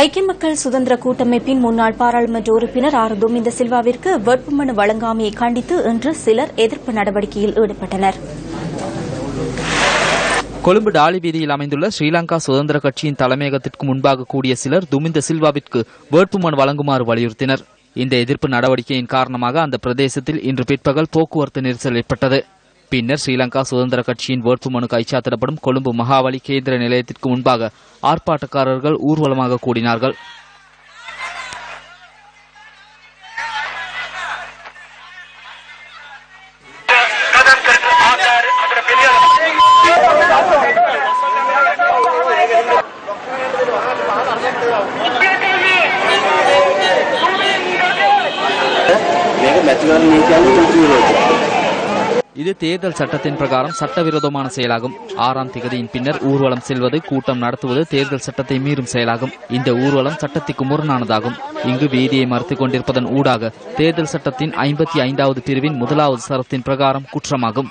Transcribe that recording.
ஐக்கிய மக்கள் சுதந்திர கூட்டமைப்பின் முன்னாள் பாராளுமன்ற உறுப்பினர் ஆர் துமிந்த சில்வாவிற்கு வேட்புமனு வழங்காமையை கண்டித்து இன்று சிலர் எதிர்ப்பு நடவடிக்கையில் ஈடுபட்டனர். கொழும்பு டாலி வீதியில் அமைந்துள்ள ஸ்ரீலங்கா சுதந்திர கட்சியின் தலைமையகத்திற்கு முன்பாக கூடிய சிலர் துமிந்த சில்வாவிற்கு வேட்புமனு வழங்குமாறு வலியுறுத்தினர். இந்த எதிர்ப்பு நடவடிக்கையின் காரணமாக அந்த பிரதேசத்தில் இன்று பிற்பகல் போக்குவரத்து நெரிசல் ஏற்பட்டது. பின்னர் ஸ்ரீலங்கா சுதந்திர கட்சியின் வேட்புமனு கைச்சாத்திடப்படும் கொழும்பு மகாவலி கேந்திர நிலையத்திற்கு முன்பாக ஆர்ப்பாட்டக்காரர்கள் ஊர்வலமாக கூடினார்கள். இது தேர்தல் சட்டத்தின் பிரகாரம் சட்டவிரோதமான செயலாகும். ஆறாம் திகதியின் பின்னர் ஊர்வலம் செல்வது கூட்டம் நடத்துவது தேர்தல் சட்டத்தை மீறும் செயலாகும். இந்த ஊர்வலம் சட்டத்திற்கு முரணானதாகும். இங்கு வீதியை மறுத்துக் கொண்டிருப்பதன் ஊடாக தேர்தல் சட்டத்தின் ஐம்பத்தி ஐந்தாவது பிரிவின் முதலாவது சரத்தின் பிரகாரம் குற்றமாகும்.